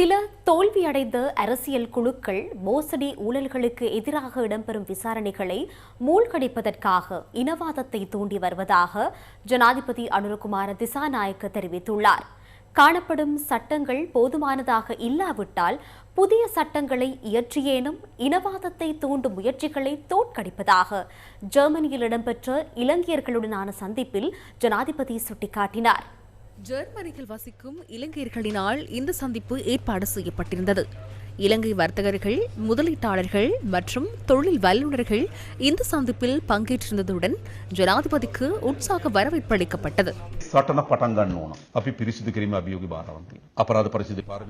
சில தோல்வியடைந்த அரசியல் குழுக்கள் மோசடி ஊழல்களுக்கு எதிராக இடம்பெறும் விசாரணைகளை மூழ்கடிப்பதற்காக இனவாதத்தை தூண்டி வருவதாக ஜனாதிபதி அனுரகுமார திசாநாயக்க தெரிவித்துள்ளார். காணப்படும் சட்டங்கள் போதுமானதாக இல்லாவிட்டால் புதிய சட்டங்களை இயற்றியேனும் இனவாதத்தை தூண்டும் முயற்சிகளை தோற்கடிப்பதாக ஜெர்மனியில் இடம்பெற்ற இலங்கையர்களுடனான சந்திப்பில் ஜனாதிபதி சுட்டிக்காட்டினார். ஜெர்மனியில் வசிக்கும் இலங்கையர்களினால் இந்த சந்திப்பு ஏற்பாடு செய்யப்பட்டிருந்தது. இலங்கை வர்த்தகர்கள் முதலீட்டாளர்கள் மற்றும் தொழில் வல்லுநர்கள் இந்த சந்திப்பில் பங்கேற்றிருந்ததுடன் ஜனாதிபதிக்கு உற்சாக வரவேற்பு அளிக்கப்பட்டது.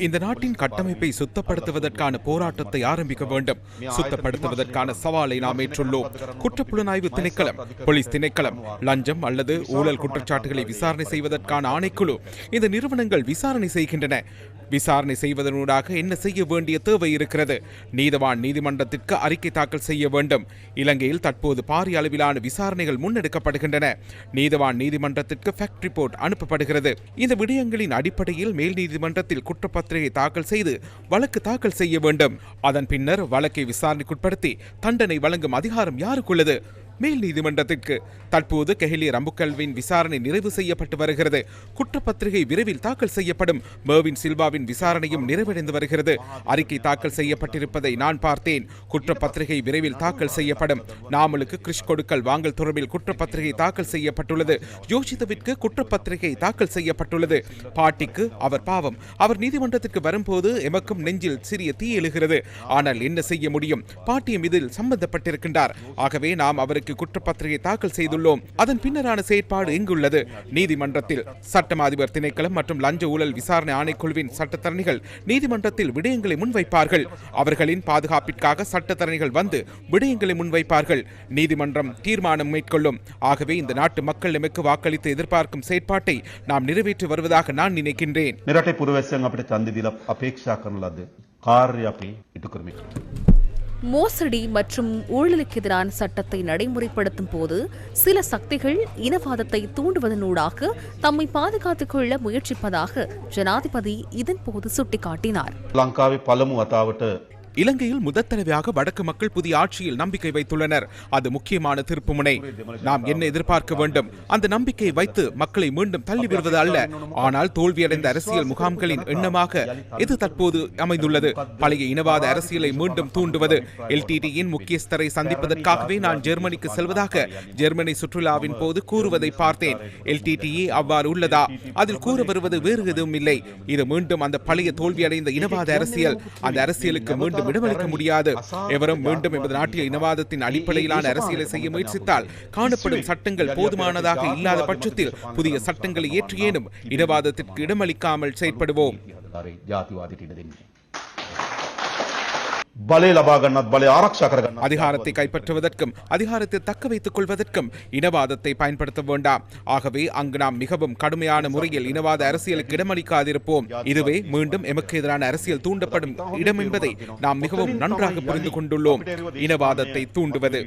இந்த நாட்டின் கட்டமைப்பை சுத்தப்படுத்துவதற்கான போராட்டத்தை ஆரம்பிக்க வேண்டும். சுத்தப்படுத்துவதற்கான சவாலை நாம் ஏற்றுள்ளோம். குற்றப்புலனாய்வு திணைக்களம் போலீஸ் திணைக்களம் லஞ்சம் அல்லது ஊழல் குற்றச்சாட்டுகளை விசாரணை செய்வதற்கான ஆணைக்குழு இந்த நிறுவனங்கள் விசாரணை செய்கின்றன. விசாரணை செய்வதனூடாக என்ன செய்ய வேண்டியது தேவை இருக்கிறது நீதவான் நீதிமன்றத்திற்கு அறிக்கை தாக்கல் செய்ய வேண்டும். இலங்கையில் தற்போது பாரிய அளவிலான விசாரணைகள் முன்னெடுக்கப்படுகின்றன. நீதவான் நீதிமன்றத்திற்கு ஃபேக்ட் ரிப்போர்ட் அனுப்பப்படுகிறது. இந்த விடயங்களின் அடிப்படையில் மேல் நீதிமன்றத்தில் குற்றப்பத்திரிகை தாக்கல் செய்து வழக்கு தாக்கல் செய்ய வேண்டும். அதன் பின்னர் வழக்கை விசாரணைக்குட்படுத்தி தண்டனை வழங்கும் அதிகாரம் யாருக்குள்ளது? மேல் நீதிமன்றத்திற்கு தற்போது கெஹிலி ரம்புக்கல்வின் விசாரணை நிறைவு செய்யப்பட்டு வருகிறது. குற்றப்பத்திரிகை விரைவில் தாக்கல் செய்யப்படும். மேவின் சில்வாவின் விசாரணையும் நிறைவடைந்து வருகிறது. அறிக்கை தாக்கல் செய்யப்பட்டிருப்பதை நான் பார்த்தேன். குற்றப்பத்திரிகை விரைவில் தாக்கல் செய்யப்படும். நாமலுக்கு கிறிஷ் கொடுக்கல் வாங்கல் தொடர்பில் குற்றப்பத்திரிகை தாக்கல் செய்யப்பட்டுள்ளது. யோசித்தவிற்கு குற்றப்பத்திரிகை தாக்கல் செய்யப்பட்டுள்ளது. பாட்டிக்கு அவர் பாவம். அவர் நீதிமன்றத்திற்கு வரும்போது எமக்கும் நெஞ்சில் சிறிய தீ எழுகிறது. ஆனால் என்ன செய்ய முடியும்? பாட்டியும் இதில் சம்பந்தப்பட்டிருக்கின்றார். ஆகவே நாம் அவருக்கு குற்றப்பத்திரிகை தாக்கல் செய்துள்ளோம் அதன் பின்னரான செயற்பாடு இங்குள்ளது நீதிமன்றத்தில் சட்டம் அதிபர் திணைக்களம் மற்றும் லஞ்ச ஊழல் விசாரணை ஆணைக்குழுவின் சட்டத்தரணிகள் நீதிமன்றத்தில் விடயங்களை முன்வைப்பார்கள் அவர்களின் பாதுகாப்பிற்காக சட்டத்தரணிகள் வந்து விடயங்களை முன்வைப்பார்கள் நீதிமன்றம் தீர்மானம் மேற்கொள்ளும் ஆகவே இந்த நாட்டு மக்கள் எமக்கு வாக்களித்து எதிர்பார்க்கும் செயற்பாட்டை நாம் நிறைவேற்றி வருவதாக நான் நினைக்கின்றேன் මෙරටේ පුරවැසියන් අපිට ඡන්දය දීලා අපේක්ෂා කරන ලද කාර්ය අපි ඉටු කරමින්. மோசடி மற்றும் ஊழலுக்கு எதிரான சட்டத்தை நடைமுறைப்படுத்தும் போது சில சக்திகள் இனவாதத்தை தூண்டுவதனூடாக தம்மை பாதுகாத்துக் கொள்ள முயற்சிப்பதாக ஜனாதிபதி இதன்போது சுட்டிக்காட்டினார். லங்காவை பலமும் அதாவது இலங்கையில் முதற்தடவையாக வடக்கு மக்கள் புதிய ஆட்சியில் நம்பிக்கை வைத்துள்ளனர். அது முக்கியமான திருப்புமுனை. நாம் என்ன எதிர்பார்க்க வேண்டும்? அந்த நம்பிக்கையை வைத்து மக்களை மீண்டும் தள்ளிவிடுவது அல்ல. ஆனால் தோல்வியடைந்த அரசியல் முகாம்களின் எண்ணமாக இது தற்போது அமைந்துள்ளது. பழைய இனவாத அரசியலை மீண்டும் தூண்டுவது. எல்டிடியின் முக்கியஸ்தரை சந்திப்பதற்காகவே நான் ஜெர்மனிக்கு செல்வதாக ஜெர்மனி சுற்றுலாவின் போது கூறுவதை பார்த்தேன். எல்டிடிஇ அவ்வாறு உள்ளதா? அதில் கூற வருவது வேறு எதுவும் இல்லை. இது மீண்டும் அந்த பழைய தோல்வியடைந்த இனவாத அரசியல். அந்த அரசியலுக்கு மீண்டும் இடமளிக்க முடியாது எவரும் மீண்டும் எமது நாட்டில் இனவாதத்தின் அடிப்படையிலான அரசியலை செய்ய முயற்சித்தால் காணப்படும் சட்டங்கள் போதுமானதாக இல்லாத பட்சத்தில் புதிய சட்டங்களை ஏற்றியேனும் இனவாதத்திற்கு இடமளிக்காமல் செயற்படுவோம் அதிகாரத்தை கைப்பற்றுவதற்கும் அதிகாரத்தை தக்க வைத்துக் கொள்வதற்கும் இனவாதத்தை பயன்படுத்த வேண்டாம். ஆகவே அங்கு நாம் மிகவும் கடுமையான முறையில் இனவாத அரசியலுக்கு இடமளிக்காதிருப்போம். இதுவே மீண்டும் எமக்கு எதிரான அரசியல் தூண்டப்படும் இடம் என்பதை நாம் மிகவும் நன்றாக புரிந்து கொண்டுள்ளோம். இனவாதத்தை தூண்டுவது.